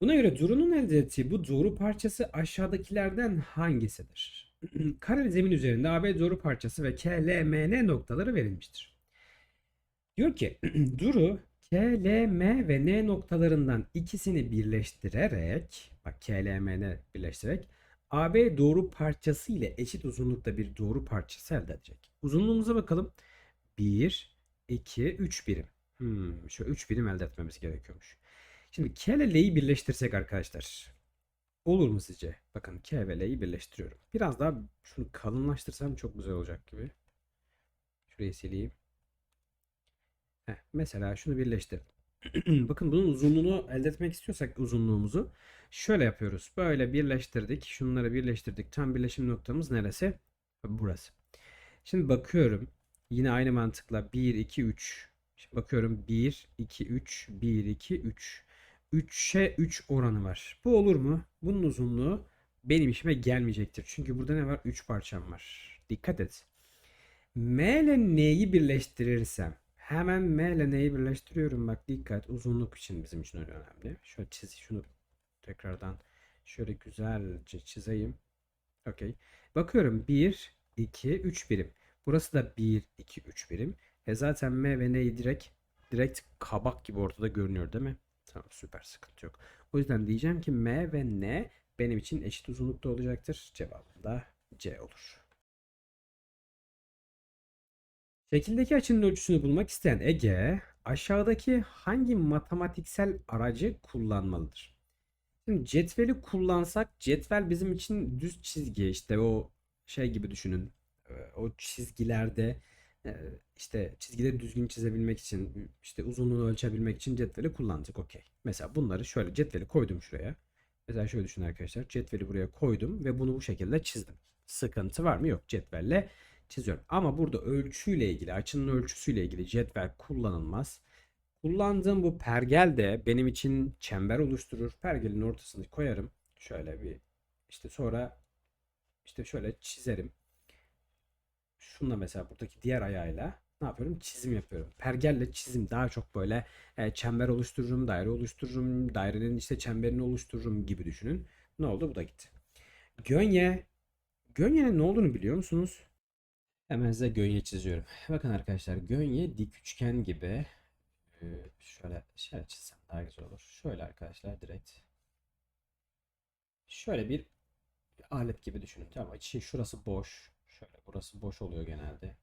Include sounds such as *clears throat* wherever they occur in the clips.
Buna göre Duru'nun elde ettiği bu doğru parçası aşağıdakilerden hangisidir? *clears throat* Kareli zemin üzerinde AB doğru parçası ve KLMN noktaları verilmiştir. Diyor ki *clears throat* Duru KLM ve N noktalarından ikisini birleştirerek bak KLMN birleştirerek AB doğru parçası ile eşit uzunlukta bir doğru parçası elde edecek. Uzunluğumuza bakalım. 1, 2, 3 birim. Hmm, şu 3 birim elde etmemiz gerekiyormuş. Şimdi K ile L'yi birleştirsek arkadaşlar. Olur mu sizce? Bakın K ve L'yi birleştiriyorum. Biraz daha şunu kalınlaştırsam çok güzel olacak gibi. Şurayı sileyim. Heh, mesela şunu birleştir. *clears throat* Bakın bunun uzunluğunu elde etmek istiyorsak uzunluğumuzu şöyle yapıyoruz. Böyle birleştirdik. Şunları birleştirdik. Tam birleşim noktamız neresi? Burası. Şimdi bakıyorum. Yine aynı mantıkla 1, 2, 3. Şimdi bakıyorum 1, 2, 3, 1, 2, 3. 3'e 3 oranı var. Bu olur mu? Bunun uzunluğu benim işime gelmeyecektir. Çünkü burada ne var? 3 parçam var. Dikkat et. M ile N'yi birleştirirsem hemen M ile N'yi birleştiriyorum. Bak dikkat. Uzunluk için bizim için önemli. Şöyle çiz şunu tekrardan şöyle güzelce çizeyim. Okey. Bakıyorum 1, 2, 3 birim. Burası da 1, 2, 3 birim. E zaten M ve N'yi direkt direkt kabak gibi ortada görünüyor değil mi? Tamam süper sıkıntı yok. O yüzden diyeceğim ki M ve N benim için eşit uzunlukta olacaktır. Cevabım da C olur. Şekildeki açının ölçüsünü bulmak isteyen Ege aşağıdaki hangi matematiksel aracı kullanmalıdır? Şimdi cetveli kullansak cetvel bizim için düz çizgi işte o şey gibi düşünün. Ee, O çizgilerde e, işte çizgileri düzgün çizebilmek için işte uzunluğunu ölçebilmek için cetveli kullandık. Okey. Mesela bunları şöyle cetveli koydum şuraya. Mesela şöyle düşünün arkadaşlar. Cetveli buraya koydum ve bunu bu şekilde çizdim. Sıkıntı var mı? Yok. Cetvelle çiziyorum. Ama burada ölçüyle ilgili, açının ölçüsüyle ilgili cetvel kullanılmaz. Kullandığım bu pergel de benim için çember oluşturur. Pergelin ortasını koyarım. Şöyle bir işte sonra işte şöyle çizerim. Şunla mesela buradaki diğer ayağıyla ne yapıyorum? Çizim yapıyorum. Pergelle çizim daha çok böyle e, çember oluştururum, daire oluştururum, dairenin işte çemberini oluştururum gibi düşünün. Ne oldu? Bu da gitti. Gönye. Gönye'nin ne olduğunu biliyor musunuz? Hemen size gönye çiziyorum. Bakın arkadaşlar gönye dik üçgen gibi ee, şöyle şöyle çizsem daha güzel olur. Şöyle arkadaşlar direkt şöyle bir alet gibi düşünün. Tamam mı? Şurası boş. Şöyle burası boş oluyor genelde.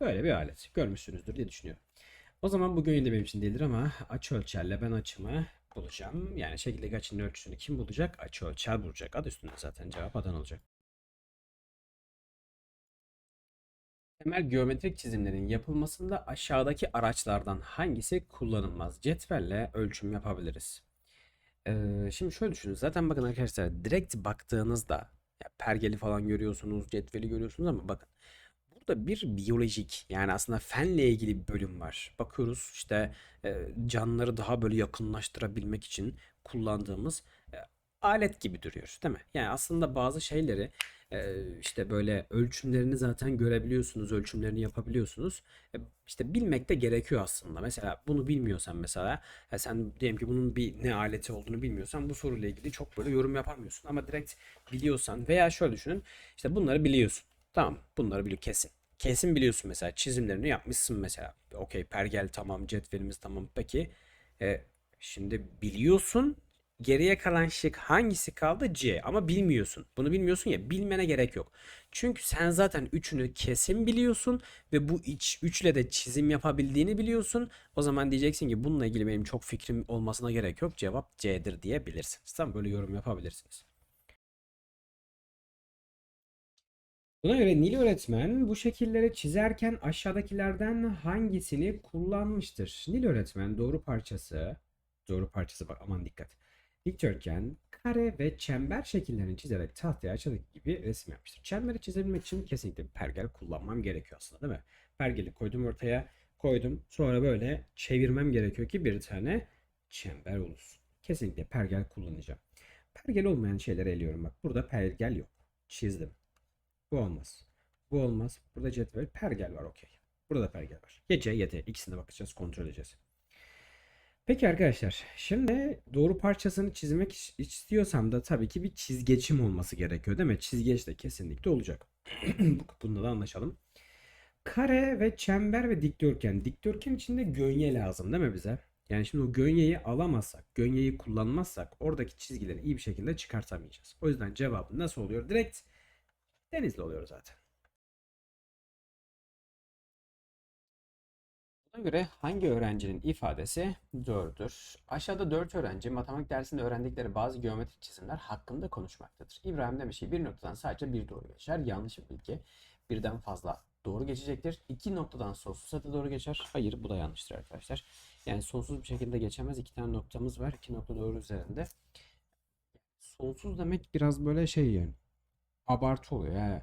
Böyle bir alet. Görmüşsünüzdür diye düşünüyorum. O zaman bu gönye de benim için değildir ama açı ölçerle ben açımı bulacağım. Yani şekildeki açının ölçüsünü kim bulacak? Açı ölçer bulacak. Adı üstünde zaten cevap adan olacak. Temel geometrik çizimlerin yapılmasında aşağıdaki araçlardan hangisi kullanılmaz? Cetvelle ölçüm yapabiliriz. Ee, şimdi şöyle düşünün. Zaten bakın arkadaşlar direkt baktığınızda ya pergeli falan görüyorsunuz, cetveli görüyorsunuz ama bakın burada bir biyolojik yani aslında fenle ilgili bir bölüm var. Bakıyoruz işte e, canlıları daha böyle yakınlaştırabilmek için kullandığımız e, alet gibi duruyor, değil mi? Yani aslında bazı şeyleri işte böyle ölçümlerini zaten görebiliyorsunuz, ölçümlerini yapabiliyorsunuz. E, işte bilmek de gerekiyor aslında. Mesela bunu bilmiyorsan mesela ya sen diyelim ki bunun bir ne aleti olduğunu bilmiyorsan bu soruyla ilgili çok böyle yorum yapamıyorsun. Ama direkt biliyorsan veya şöyle düşünün işte bunları biliyorsun. Tamam bunları biliyor kesin. Kesin biliyorsun mesela çizimlerini yapmışsın mesela. Okey pergel tamam cetvelimiz tamam peki. E, şimdi biliyorsun Geriye kalan şık hangisi kaldı? C. Ama bilmiyorsun. Bunu bilmiyorsun ya bilmene gerek yok. Çünkü sen zaten üçünü kesin biliyorsun ve bu iç üçle de çizim yapabildiğini biliyorsun. O zaman diyeceksin ki bununla ilgili benim çok fikrim olmasına gerek yok. Cevap C'dir diyebilirsiniz. Tamam böyle yorum yapabilirsiniz. Buna göre Nil öğretmen bu şekilleri çizerken aşağıdakilerden hangisini kullanmıştır? Nil öğretmen doğru parçası, doğru parçası bak aman dikkat. Dikdörtgen, kare ve çember şekillerini çizerek tahtaya aşağıdaki gibi resim yapmıştır. Çemberi çizebilmek için kesinlikle bir pergel kullanmam gerekiyor aslında değil mi? Pergeli koydum ortaya, koydum. Sonra böyle çevirmem gerekiyor ki bir tane çember olsun. Kesinlikle pergel kullanacağım. Pergel olmayan şeyleri eliyorum bak. Burada pergel yok. Çizdim. Bu olmaz. Bu olmaz. Burada cetvel pergel var okey. Burada pergel var. Ya D. İkisine bakacağız, kontrol edeceğiz. Peki arkadaşlar, şimdi doğru parçasını çizmek is- istiyorsam da tabii ki bir çizgeçim olması gerekiyor değil mi? Çizgeç de kesinlikle olacak. *clears throat* Bu- Bunda da anlaşalım. Kare ve çember ve dikdörtgen. Dikdörtgen içinde gönye lazım değil mi bize? Yani şimdi o gönyeyi alamazsak, gönyeyi kullanmazsak oradaki çizgileri iyi bir şekilde çıkartamayacağız. O yüzden cevabı nasıl oluyor? Direkt denizli oluyor zaten. Buna göre hangi öğrencinin ifadesi doğrudur? Aşağıda 4 öğrenci matematik dersinde öğrendikleri bazı geometrik çizimler hakkında konuşmaktadır. İbrahim demiş ki bir noktadan sadece bir doğru geçer. Yanlış bir bilgi. Birden fazla doğru geçecektir. İki noktadan sonsuza da doğru geçer. Hayır bu da yanlıştır arkadaşlar. Yani sonsuz bir şekilde geçemez. İki tane noktamız var. İki nokta doğru üzerinde. Sonsuz demek biraz böyle şey yani abartı oluyor. Yani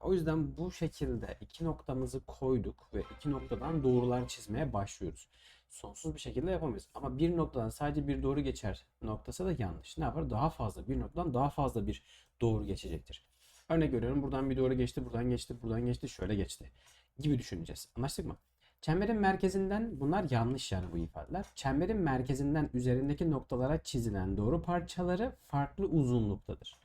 o yüzden bu şekilde iki noktamızı koyduk ve iki noktadan doğrular çizmeye başlıyoruz. Sonsuz bir şekilde yapamayız. Ama bir noktadan sadece bir doğru geçer noktası da yanlış. Ne yapar? Daha fazla bir noktadan daha fazla bir doğru geçecektir. Örnek veriyorum buradan bir doğru geçti, buradan geçti, buradan geçti, şöyle geçti gibi düşüneceğiz. Anlaştık mı? Çemberin merkezinden bunlar yanlış yani bu ifadeler. Çemberin merkezinden üzerindeki noktalara çizilen doğru parçaları farklı uzunluktadır.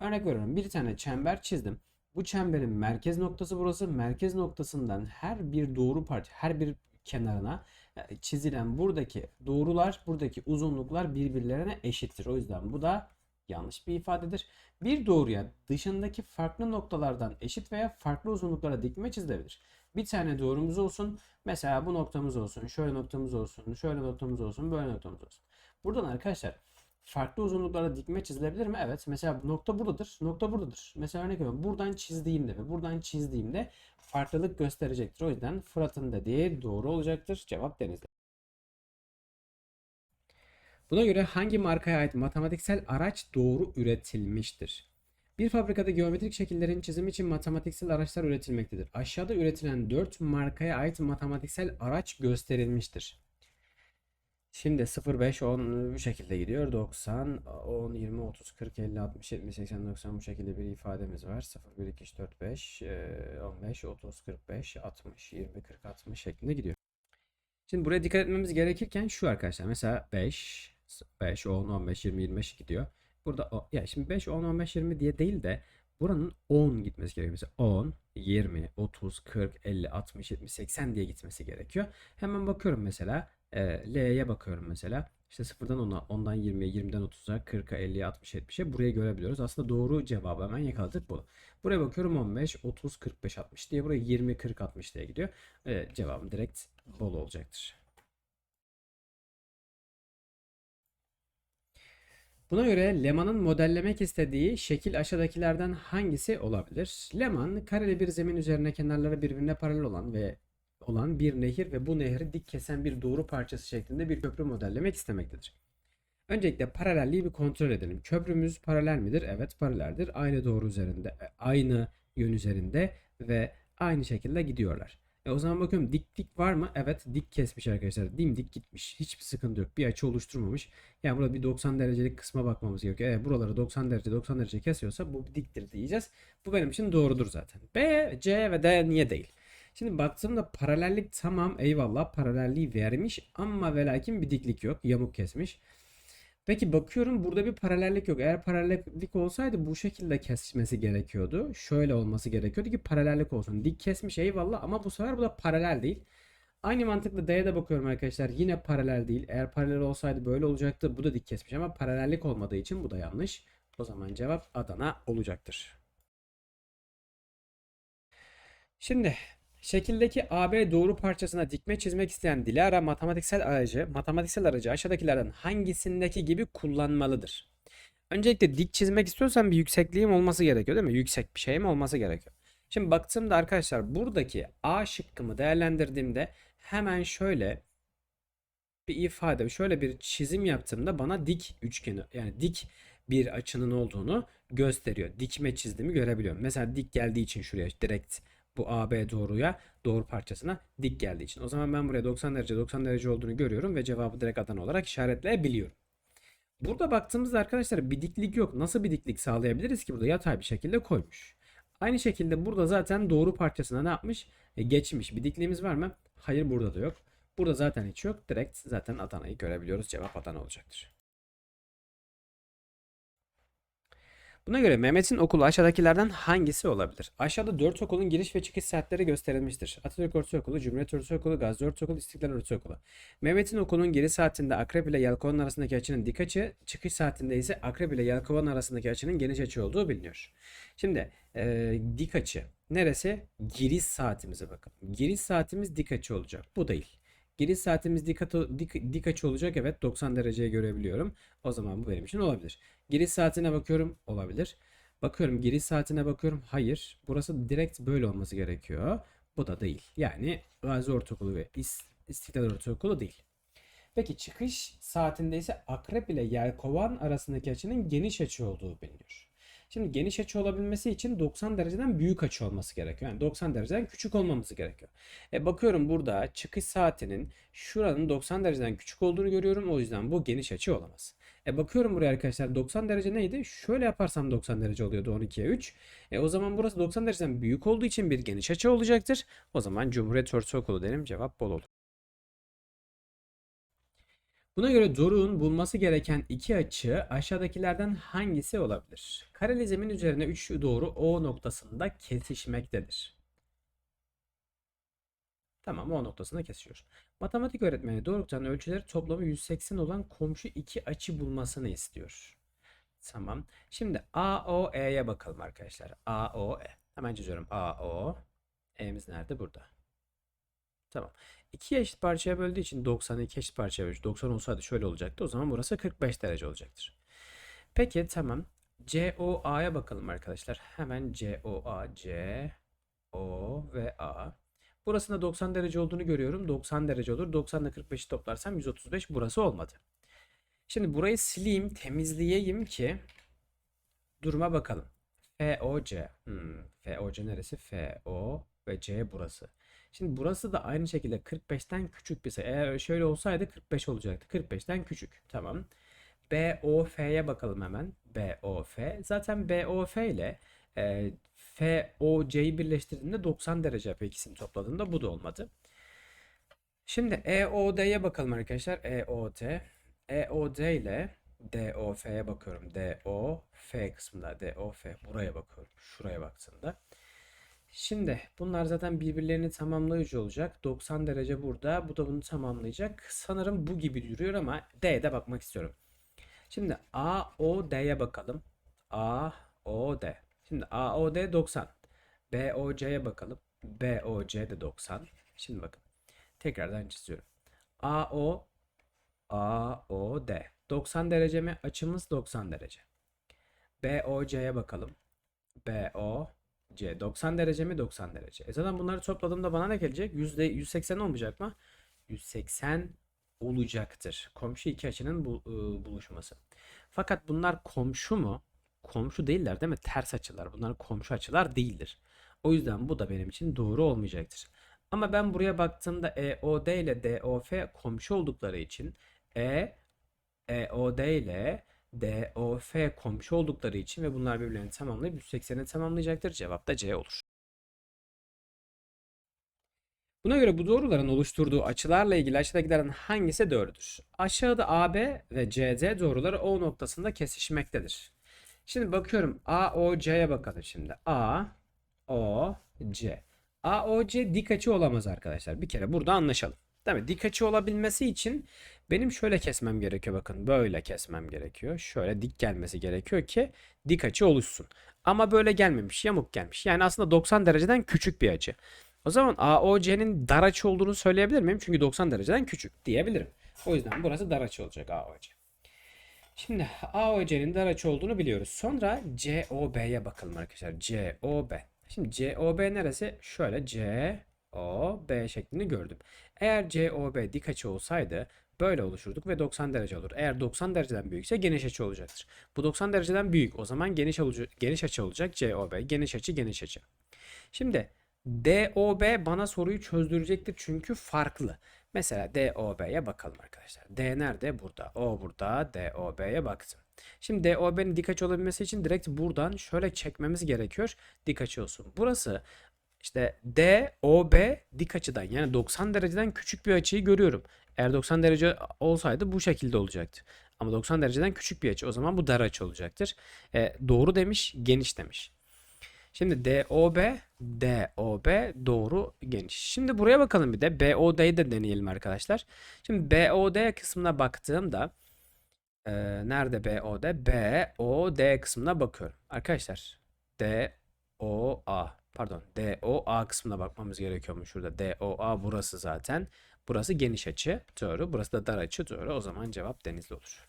Örnek veriyorum bir tane çember çizdim. Bu çemberin merkez noktası burası. Merkez noktasından her bir doğru parça, her bir kenarına e, çizilen buradaki doğrular, buradaki uzunluklar birbirlerine eşittir. O yüzden bu da yanlış bir ifadedir. Bir doğruya dışındaki farklı noktalardan eşit veya farklı uzunluklara dikme çizilebilir. Bir tane doğrumuz olsun. Mesela bu noktamız olsun, şöyle noktamız olsun, şöyle noktamız olsun, böyle noktamız olsun. Buradan arkadaşlar farklı uzunluklara dikme çizilebilir mi? Evet. Mesela nokta buradadır. Nokta buradadır. Mesela örnek veriyorum. Buradan çizdiğimde ve buradan çizdiğimde farklılık gösterecektir. O yüzden Fırat'ın dediği doğru olacaktır. Cevap Denizli. Buna göre hangi markaya ait matematiksel araç doğru üretilmiştir? Bir fabrikada geometrik şekillerin çizimi için matematiksel araçlar üretilmektedir. Aşağıda üretilen 4 markaya ait matematiksel araç gösterilmiştir. Şimdi 0, 5, 10 bu şekilde gidiyor. 90, 10, 20, 30, 40, 50, 60, 70, 80, 90 bu şekilde bir ifademiz var. 0, 1, 2, 3, 4, 5, e, 15, 30, 45, 60, 20, 40, 60 şeklinde gidiyor. Şimdi buraya dikkat etmemiz gerekirken şu arkadaşlar. Mesela 5, 5, 10, 15, 20, 25 gidiyor. Burada o, ya şimdi 5, 10, 15, 20 diye değil de buranın 10 gitmesi gerekiyor. Mesela 10, 20, 30, 40, 50, 60, 70, 80 diye gitmesi gerekiyor. Hemen bakıyorum mesela. E, L'ye bakıyorum mesela. İşte 0'dan 10'a, 10'dan 20'ye, 20'den 30'a, 40'a, 50'ye, 60'a, 70'e buraya görebiliyoruz. Aslında doğru cevabı hemen yakaladık bu. Buraya bakıyorum 15, 30, 45, 60 diye. Buraya 20, 40, 60 diye gidiyor. E, cevabım direkt bol olacaktır. Buna göre Leman'ın modellemek istediği şekil aşağıdakilerden hangisi olabilir? Leman kareli bir zemin üzerine kenarları birbirine paralel olan ve olan bir nehir ve bu nehri dik kesen bir doğru parçası şeklinde bir köprü modellemek istemektedir. Öncelikle paralelliği bir kontrol edelim. Köprümüz paralel midir? Evet paraleldir. Aynı doğru üzerinde, e, aynı yön üzerinde ve aynı şekilde gidiyorlar. E o zaman bakıyorum dik dik var mı? Evet dik kesmiş arkadaşlar. Dimdik gitmiş. Hiçbir sıkıntı yok. Bir açı oluşturmamış. Yani burada bir 90 derecelik kısma bakmamız gerekiyor. Eğer buraları 90 derece 90 derece kesiyorsa bu diktir diyeceğiz. Bu benim için doğrudur zaten. B, C ve D niye değil? Şimdi baktığımda paralellik tamam eyvallah paralelliği vermiş ama ve lakin bir diklik yok. Yamuk kesmiş. Peki bakıyorum burada bir paralellik yok. Eğer paralellik olsaydı bu şekilde kesmesi gerekiyordu. Şöyle olması gerekiyordu ki paralellik olsun. Dik kesmiş eyvallah ama bu sefer bu da paralel değil. Aynı mantıkla D'ye de bakıyorum arkadaşlar. Yine paralel değil. Eğer paralel olsaydı böyle olacaktı. Bu da dik kesmiş ama paralellik olmadığı için bu da yanlış. O zaman cevap Adana olacaktır. Şimdi şekildeki AB doğru parçasına dikme çizmek isteyen Dilara matematiksel aracı, matematiksel aracı aşağıdakilerden hangisindeki gibi kullanmalıdır? Öncelikle dik çizmek istiyorsan bir yüksekliğim olması gerekiyor değil mi? Yüksek bir şeyim olması gerekiyor. Şimdi baktığımda arkadaşlar buradaki A şıkkımı değerlendirdiğimde hemen şöyle bir ifade, şöyle bir çizim yaptığımda bana dik üçgeni yani dik bir açının olduğunu gösteriyor. Dikme çizdiğimi görebiliyorum. Mesela dik geldiği için şuraya direkt bu AB doğruya doğru parçasına dik geldiği için. O zaman ben buraya 90 derece 90 derece olduğunu görüyorum ve cevabı direkt Adana olarak işaretleyebiliyorum. Burada baktığımızda arkadaşlar bir diklik yok. Nasıl bir diklik sağlayabiliriz ki burada yatay bir şekilde koymuş. Aynı şekilde burada zaten doğru parçasına ne yapmış? E, geçmiş. Bir dikliğimiz var mı? Hayır burada da yok. Burada zaten hiç yok. Direkt zaten Adana'yı görebiliyoruz. Cevap Adana olacaktır. Buna göre Mehmet'in okulu aşağıdakilerden hangisi olabilir? Aşağıda 4 okulun giriş ve çıkış saatleri gösterilmiştir. Atatürk Ortaokulu, Cumhuriyet Ortaokulu, Gazi Ortaokulu, İstiklal Ortaokulu. Mehmet'in okulun giriş saatinde akrep ile yelkovan arasındaki açının dik açı, çıkış saatinde ise akrep ile yelkovan arasındaki açının geniş açı olduğu biliniyor. Şimdi e, dik açı neresi? Giriş saatimize bakalım. Giriş saatimiz dik açı olacak. Bu değil. Giriş saatimiz dik, dik, dik açı olacak. Evet 90 dereceye görebiliyorum. O zaman bu benim için olabilir. Giriş saatine bakıyorum. Olabilir. Bakıyorum giriş saatine bakıyorum. Hayır. Burası direkt böyle olması gerekiyor. Bu da değil. Yani Gazi Ortaokulu ve İs- İstiklal Ortaokulu değil. Peki çıkış saatinde ise akrep ile yelkovan arasındaki açının geniş açı olduğu biliniyor. Şimdi geniş açı olabilmesi için 90 dereceden büyük açı olması gerekiyor. Yani 90 dereceden küçük olmaması gerekiyor. E bakıyorum burada çıkış saatinin şuranın 90 dereceden küçük olduğunu görüyorum. O yüzden bu geniş açı olamaz. E bakıyorum buraya arkadaşlar 90 derece neydi? Şöyle yaparsam 90 derece oluyordu 12'ye 3. E o zaman burası 90 dereceden büyük olduğu için bir geniş açı olacaktır. O zaman Cumhuriyet Ortaokulu derim cevap bol olur. Buna göre Doruk'un bulması gereken iki açı aşağıdakilerden hangisi olabilir? Kareli zemin üzerine 3 doğru O noktasında kesişmektedir. Tamam O noktasında kesişiyor. Matematik öğretmeni Doruk'tan ölçüleri toplamı 180 olan komşu iki açı bulmasını istiyor. Tamam. Şimdi AOE'ye bakalım arkadaşlar. AOE. Hemen çiziyorum. AO. E'miz nerede? Burada. Tamam. 2 eşit parçaya böldüğü için 90'ı 2 eşit parçaya bölmüş. 90 olsaydı şöyle olacaktı. O zaman burası 45 derece olacaktır. Peki tamam. COA'ya bakalım arkadaşlar. Hemen COA, C, O ve A. Burasında 90 derece olduğunu görüyorum. 90 derece olur. 90 ile 45'i toplarsam 135. Burası olmadı. Şimdi burayı sileyim, temizleyeyim ki duruma bakalım. FOC. Hmm, FOC neresi? FO ve C burası. Şimdi burası da aynı şekilde 45'ten küçük bir sayı. Eğer şöyle olsaydı 45 olacaktı. 45'ten küçük. Tamam. BOF'ye bakalım hemen. BOF. Zaten BOF ile e, FOC'yi birleştirdiğimde 90 derece yapıyor ikisini topladığımda. Bu da olmadı. Şimdi EOD'ye bakalım arkadaşlar. EOD. EOD ile DOF'ye bakıyorum. DOF kısmında. DOF. Buraya bakıyorum. Şuraya baktığımda. Şimdi bunlar zaten birbirlerini tamamlayıcı olacak. 90 derece burada. Bu da bunu tamamlayacak. Sanırım bu gibi duruyor ama D'ye bakmak istiyorum. Şimdi AOD'ye bakalım. AOD. Şimdi AOD 90. BOC'ye bakalım. BOC de 90. Şimdi bakın. Tekrardan çiziyorum. AO AOD. 90 derece mi? Açımız 90 derece. BOC'ye bakalım. BO C 90 derece mi 90 derece. E zaten bunları topladığımda bana ne gelecek? Yüzde 180 olmayacak mı? 180 olacaktır. Komşu iki açının bu, ıı, buluşması. Fakat bunlar komşu mu? Komşu değiller değil mi? Ters açılar. Bunlar komşu açılar değildir. O yüzden bu da benim için doğru olmayacaktır. Ama ben buraya baktığımda EOD ile DOF komşu oldukları için E EOD ile DOF komşu oldukları için ve bunlar birbirlerini tamamlayıp 180'i tamamlayacaktır. Cevap da C olur. Buna göre bu doğruların oluşturduğu açılarla ilgili aşağıdakilerden hangisi doğrudur? Aşağıda AB ve CD doğruları O noktasında kesişmektedir. Şimdi bakıyorum AOC'ye bakalım şimdi. A, O, C. AOC dik açı olamaz arkadaşlar. Bir kere burada anlaşalım. Değil mi? Dik açı olabilmesi için benim şöyle kesmem gerekiyor bakın. Böyle kesmem gerekiyor. Şöyle dik gelmesi gerekiyor ki dik açı oluşsun. Ama böyle gelmemiş. Yamuk gelmiş. Yani aslında 90 dereceden küçük bir açı. O zaman AOC'nin dar açı olduğunu söyleyebilir miyim? Çünkü 90 dereceden küçük diyebilirim. O yüzden burası dar açı olacak AOC. Şimdi AOC'nin dar açı olduğunu biliyoruz. Sonra COB'ye bakalım arkadaşlar. COB. Şimdi COB neresi? Şöyle COB şeklini gördüm. Eğer COB dik açı olsaydı böyle oluşurduk ve 90 derece olur. Eğer 90 dereceden büyükse geniş açı olacaktır. Bu 90 dereceden büyük. O zaman geniş, geniş açı olacak COB. Geniş açı geniş açı. Şimdi DOB bana soruyu çözdürecektir çünkü farklı. Mesela DOB'ye bakalım arkadaşlar. D nerede? Burada. O burada. DOB'ye baktım. Şimdi DOB'nin dik açı olabilmesi için direkt buradan şöyle çekmemiz gerekiyor. Dik açı olsun. Burası İşte DOB dik açıdan yani 90 dereceden küçük bir açıyı görüyorum. Eğer 90 derece olsaydı bu şekilde olacaktı. Ama 90 dereceden küçük bir açı. O zaman bu dar açı olacaktır. E, doğru demiş, geniş demiş. Şimdi DOB, DOB doğru geniş. Şimdi buraya bakalım bir de. BOD'yi de deneyelim arkadaşlar. Şimdi BOD kısmına baktığımda e, nerede BOD? BOD kısmına bakıyorum. Arkadaşlar DOA pardon DOA kısmına bakmamız gerekiyormuş şurada. DOA burası zaten. Burası geniş açı. Doğru. Burası da dar açı. Doğru. O zaman cevap denizli olur.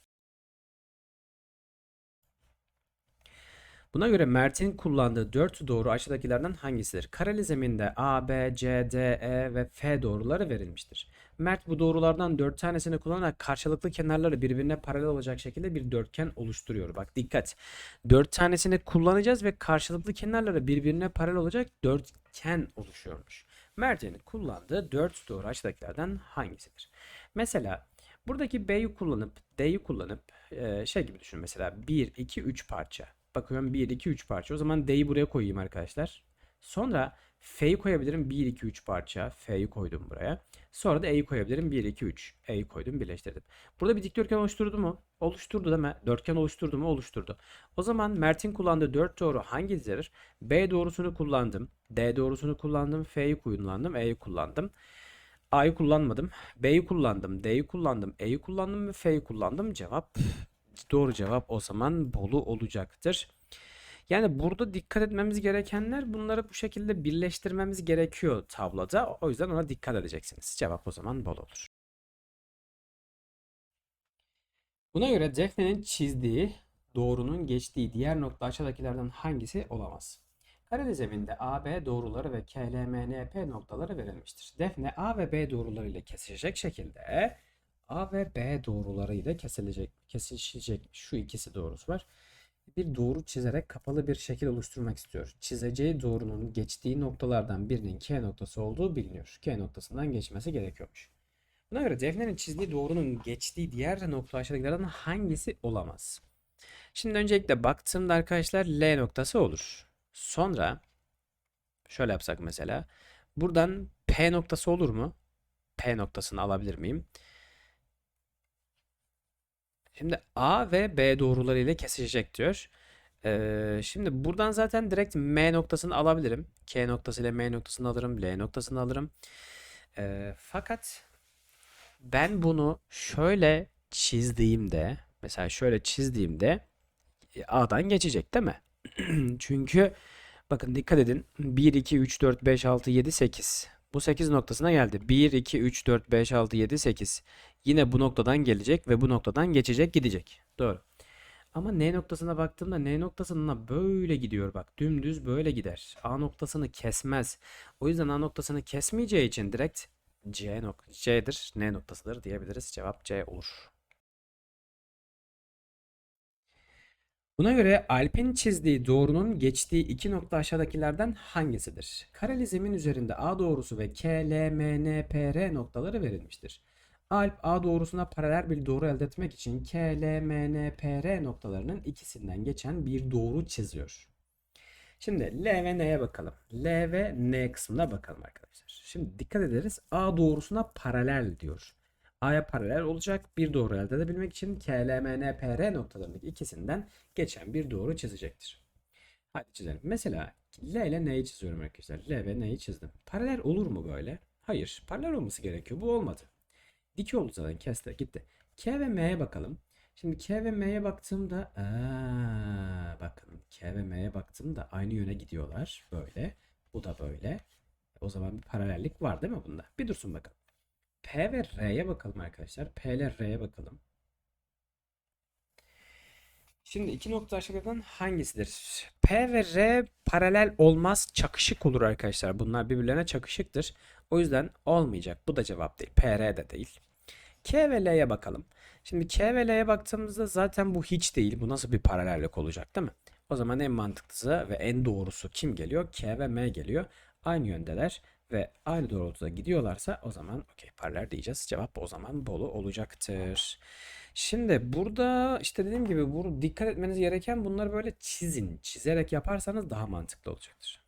Buna göre Mert'in kullandığı 4 doğru aşağıdakilerden hangisidir? Kareli zeminde A, B, C, D, E ve F doğruları verilmiştir. Mert bu doğrulardan 4 tanesini kullanarak karşılıklı kenarları birbirine paralel olacak şekilde bir dörtgen oluşturuyor. Bak dikkat. 4 tanesini kullanacağız ve karşılıklı kenarları birbirine paralel olacak dörtgen oluşuyormuş. Mert'in kullandığı 4 doğru aşağıdakilerden hangisidir? Mesela buradaki B'yi kullanıp D'yi kullanıp e, şey gibi düşün mesela 1, 2, 3 parça. Bakıyorum 1, 2, 3 parça. O zaman D'yi buraya koyayım arkadaşlar. Sonra F'yi koyabilirim 1, 2, 3 parça. F'yi koydum buraya. Sonra da E'yi koyabilirim 1, 2, 3. E'yi koydum birleştirdim. Burada bir dikdörtgen oluşturdu mu? Oluşturdu değil mi? Dörtgen oluşturdu mu? Oluşturdu. O zaman Mert'in kullandığı 4 doğru hangisidir? B doğrusunu kullandım. D doğrusunu kullandım. F'yi kullandım. E'yi kullandım. A'yı kullanmadım. B'yi kullandım. D'yi kullandım. E'yi kullandım ve F'yi kullandım. Cevap doğru cevap o zaman Bolu olacaktır. Yani burada dikkat etmemiz gerekenler bunları bu şekilde birleştirmemiz gerekiyor tabloda. O yüzden ona dikkat edeceksiniz. Cevap o zaman bol olur. Buna göre Defne'nin çizdiği doğrunun geçtiği diğer nokta aşağıdakilerden hangisi olamaz? Kareli zeminde AB doğruları ve KLMNP noktaları verilmiştir. Defne A ve B doğruları ile kesişecek şekilde A ve B doğruları ile kesilecek, kesişecek şu ikisi doğrusu var. Bir doğru çizerek kapalı bir şekil oluşturmak istiyor. Çizeceği doğrunun geçtiği noktalardan birinin K noktası olduğu biliniyor. K noktasından geçmesi gerekiyormuş. Buna göre Defne'nin çizdiği doğrunun geçtiği diğer nokta aşağıdakilerden hangisi olamaz? Şimdi öncelikle baktığımda arkadaşlar L noktası olur. Sonra şöyle yapsak mesela. Buradan P noktası olur mu? P noktasını alabilir miyim? Şimdi A ve B doğruları ile kesişecek diyor. Ee, şimdi buradan zaten direkt M noktasını alabilirim. K noktası ile M noktasını alırım. L noktasını alırım. Ee, fakat ben bunu şöyle çizdiğimde mesela şöyle çizdiğimde e, A'dan geçecek değil mi? *clears throat* Çünkü bakın dikkat edin. 1, 2, 3, 4, 5, 6, 7, 8. Bu 8 noktasına geldi. 1, 2, 3, 4, 5, 6, 7, 8. Yine bu noktadan gelecek ve bu noktadan geçecek gidecek. Doğru. Ama N noktasına baktığımda N noktasına böyle gidiyor bak. Dümdüz böyle gider. A noktasını kesmez. O yüzden A noktasını kesmeyeceği için direkt C nok C'dir, N noktasıdır diyebiliriz. Cevap C olur. Buna göre Alp'in çizdiği doğrunun geçtiği iki nokta aşağıdakilerden hangisidir? Kareli zemin üzerinde A doğrusu ve K, L, M, N, P, R noktaları verilmiştir. Alp A doğrusuna paralel bir doğru elde etmek için K, L, M, N, P, R noktalarının ikisinden geçen bir doğru çiziyor. Şimdi L ve N'ye bakalım. L ve N kısmına bakalım arkadaşlar. Şimdi dikkat ederiz. A doğrusuna paralel diyor. A'ya paralel olacak bir doğru elde edebilmek için K, L, M, N, P, R noktalarının ikisinden geçen bir doğru çizecektir. Hadi çizelim. Mesela L ile N'yi çiziyorum arkadaşlar. L ve N'yi çizdim. Paralel olur mu böyle? Hayır. Paralel olması gerekiyor. Bu olmadı. Dik oldu zaten. Kesti. Gitti. K ve M'ye bakalım. Şimdi K ve M'ye baktığımda aa, bakın K ve M'ye baktığımda aynı yöne gidiyorlar. Böyle. Bu da böyle. O zaman bir paralellik var değil mi bunda? Bir dursun bakalım. P ve R'ye bakalım arkadaşlar. P ile R'ye bakalım. Şimdi iki nokta aşağıdan hangisidir? P ve R paralel olmaz çakışık olur arkadaşlar. Bunlar birbirlerine çakışıktır. O yüzden olmayacak. Bu da cevap değil. P, R de değil. K ve L'ye bakalım. Şimdi K ve L'ye baktığımızda zaten bu hiç değil. Bu nasıl bir paralellik olacak değil mi? O zaman en mantıklısı ve en doğrusu kim geliyor? K ve M geliyor. Aynı yöndeler ve aynı doğrultuda gidiyorlarsa o zaman okey paralel diyeceğiz. Cevap o zaman Bolu olacaktır. Şimdi burada işte dediğim gibi bu dikkat etmeniz gereken bunları böyle çizin. Çizerek yaparsanız daha mantıklı olacaktır.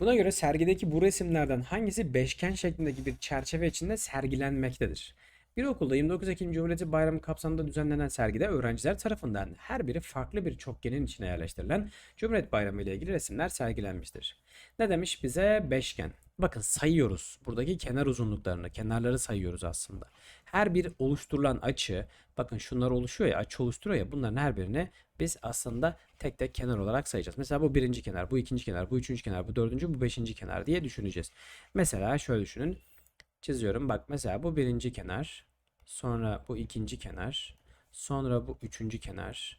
Buna göre sergideki bu resimlerden hangisi beşgen şeklindeki bir çerçeve içinde sergilenmektedir? Bir okulda 29 Ekim Cumhuriyeti Bayramı kapsamında düzenlenen sergide öğrenciler tarafından her biri farklı bir çokgenin içine yerleştirilen Cumhuriyet Bayramı ile ilgili resimler sergilenmiştir. Ne demiş bize? Beşgen. Bakın sayıyoruz. Buradaki kenar uzunluklarını, kenarları sayıyoruz aslında. Her bir oluşturulan açı, bakın şunlar oluşuyor ya, açı oluşturuyor ya, bunların her birini biz aslında tek tek kenar olarak sayacağız. Mesela bu birinci kenar, bu ikinci kenar, bu üçüncü kenar, bu dördüncü, bu beşinci kenar diye düşüneceğiz. Mesela şöyle düşünün. Çiziyorum. Bak mesela bu birinci kenar, sonra bu ikinci kenar, sonra bu üçüncü kenar,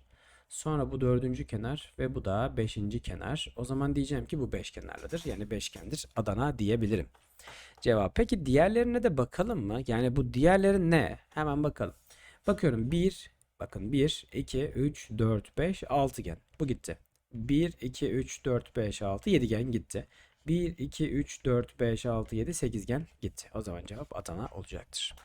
sonra bu dördüncü kenar ve bu da beşinci kenar. O zaman diyeceğim ki bu beş kenarlıdır. Yani beşgendir. Adana diyebilirim. Cevap. Peki diğerlerine de bakalım mı? Yani bu diğerleri ne? Hemen bakalım. Bakıyorum 1, bakın 1, 2, 3, 4, 5, altıgen. Bu gitti. 1, 2, 3, 4, 5, 6, yedigen gitti. 1, 2, 3, 4, 5, 6, 7, sekizgen gitti. O zaman cevap Adana olacaktır.